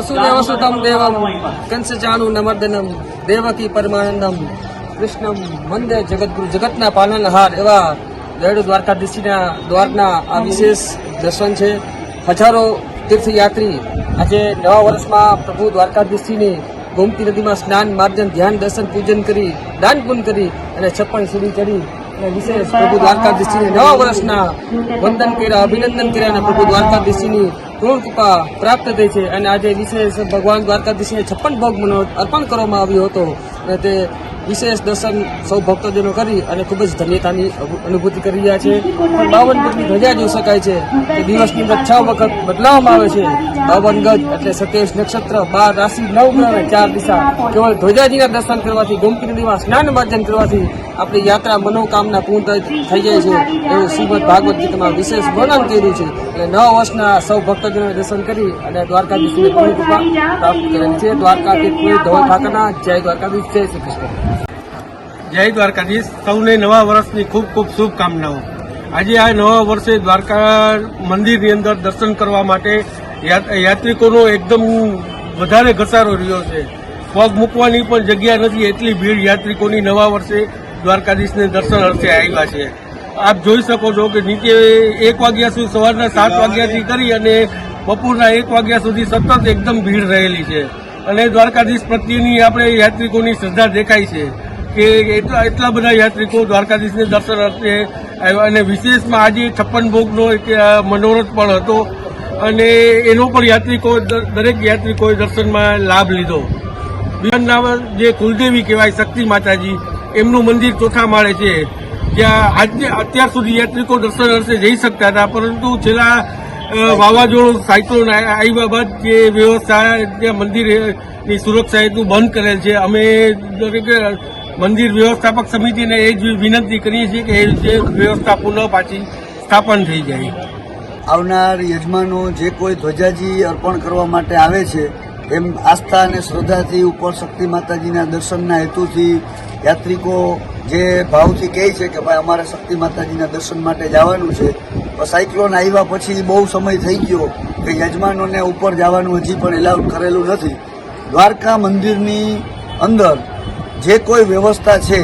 વસુદેવ વસુતમ દેવમ કંસચાનુ નમર્દનમ દેવકી પરમાનંદમ કૃષ્ણમ વંદે જગદગુરુ જગતના પાલનહાર એવા દેવડુ દ્વારકાધીશના દ્વારના આ વિશેષ દર્શન છે હજારો તીર્થયાત્રી આજે નવા વર્ષમાં પ્રભુ દ્વારકાધીશજીની ગોમતી નદીમાં સ્નાન, માર્જન, ધ્યાન, દર્શન, પૂજન કરી, દાન પુણ્ય કરી અને છપ્પન સુધી ચડી અને વિશેષ પ્રભુ દ્વારકાધીશજીને નવા વર્ષના વંદન કર્યા, અભિનંદન કર્યા અને પ્રભુ દ્વારકાધીશજીની પૂર્ણ પ્રાપ્ત થઈ છે. અને આજે વિશેષ ભગવાન દ્વારકાધીશને છપ્પન ભોગ અર્પણ કરવામાં આવ્યો હતો. અને તે વિશેષ દર્શન સૌ ભક્તજનો કરી અને ખૂબ જ ધન્યતાની અનુભૂતિ કરી રહ્યા છે. બાવન ગજની ધજા જોઈ શકાય છે કે દિવસની અંદર છ વખત બદલાવવામાં આવે છે. બાવન ગજ એટલે સત્યાવીસ નક્ષત્ર, બાર રાશિ, નવ ગ્રહ, ચાર દિશા. કેવળ ધ્વજાજીના દર્શન કરવાથી ગોમતી નદીમાં સ્નાન માર્જન કરવાથી આપણી યાત્રા મનોકામના પૂર્ણ થઈ જાય છે. એવું શ્રીમદ ભાગવત ગીતામાં વિશેષ વર્ણન કર્યું છે. એટલે નવ વર્ષના સૌ ભક્તજનોએ દર્શન કરી અને દ્વારકાધીશની પૂર્ણ કૃપા પ્રાપ્ત કરેલ છે. દ્વારકાથી કોઈ ધવલ ઠાકરના. જય દ્વારકાધીશ. જય શ્રી કૃષ્ણ. જય દ્વારકાધીશ. સૌને નવા વર્ષની ખૂબ ખૂબ શુભકામનાઓ. આજે આ નવા વર્ષે દ્વારકા મંદિરની અંદર દર્શન કરવા માટે યાત્રિકોનો એકદમ વધારે ઘસારો રહ્યો છે. પગ મૂકવાની પણ જગ્યા નથી, એટલી ભીડ યાત્રિકોની નવા વર્ષે દ્વારકાધીશને દર્શન અર્થે આવ્યા છે. આપ જોઈ શકો છો કે નીચે એક વાગ્યા સુધી સવારના સાત વાગ્યાથી કરી અને બપોરના એક વાગ્યા સુધી સતત એકદમ ભીડ રહેલી છે. અને દ્વારકાધીશ પ્રત્યેની આપણે યાત્રિકોની શ્રદ્ધા દેખાય છે. કે એટલા એટલા બધા યાત્રિકો દ્વારકાધીશને દર્શન અર્થે આવ્યા અને વિશેષમાં આજે છપ્પન ભોગનો એક મનોરથ પણ હતો. અને એનો પણ યાત્રિકો દરેક યાત્રિકોએ દર્શનમાં લાભ લીધો. બિહારના જે કુલદેવી કહેવાય, શક્તિ માતાજી, એમનું મંદિર ચોથા માળે છે. જ્યાં આજે અત્યાર સુધી યાત્રિકો દર્શન અર્થે જઈ શકતા હતા, પરંતુ છેલ્લા વાવાઝોડું સાયક્લોન આવ્યા બાદ જે વ્યવસ્થા ત્યાં મંદિરની સુરક્ષા હેતુ બંધ કરેલ છે. અમે દરેક મંદિર વ્યવસ્થાપક સમિતિને એ જ વિનંતી કરીએ છીએ કે એ જે વ્યવસ્થા પુનઃ પાછી સ્થાપન થઈ જાય. આવનાર યજમાનો જે કોઈ ધ્વજાજી અર્પણ કરવા માટે આવે છે, એમ આસ્થા અને શ્રદ્ધાથી ઉપર શક્તિ માતાજીના દર્શનના હેતુથી યાત્રિકો જે ભાવથી કહે છે કે ભાઈ અમારે શક્તિ માતાજીના દર્શન માટે જવાનું છે સાયક્લોન આવ્યા પછી બહુ સમય થઈ ગયો કે યજમાનોને ઉપર જવાનું હજી પણ એલાઉડ કરેલું નથી. દ્વારકા મંદિરની અંદર જે કોઈ વ્યવસ્થા છે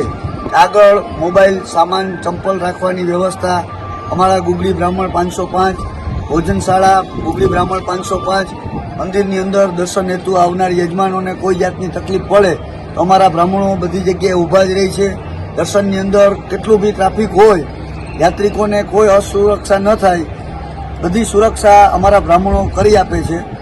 આગળ મોબાઈલ, સામાન ચંપલ રાખવાની વ્યવસ્થા, અમારા ગુગલી બ્રાહ્મણ પાંચસો પાંચ, ભોજનશાળા, ગુગલી બ્રાહ્મણ પાંચસો પાંચ, મંદિરની અંદર દર્શન હેતુ આવનાર યજમાનોને કોઈ જાતની તકલીફ પડે, તો અમારા બ્રાહ્મણો બધી જગ્યાએ ઊભા જ રહી છે. દર્શનની અંદર કેટલું બી ટ્રાફિક હોય, યાત્રિકોને કોઈ અસુરક્ષા ન થાય, બધી સુરક્ષા અમારા બ્રાહ્મણો કરી આપે છે.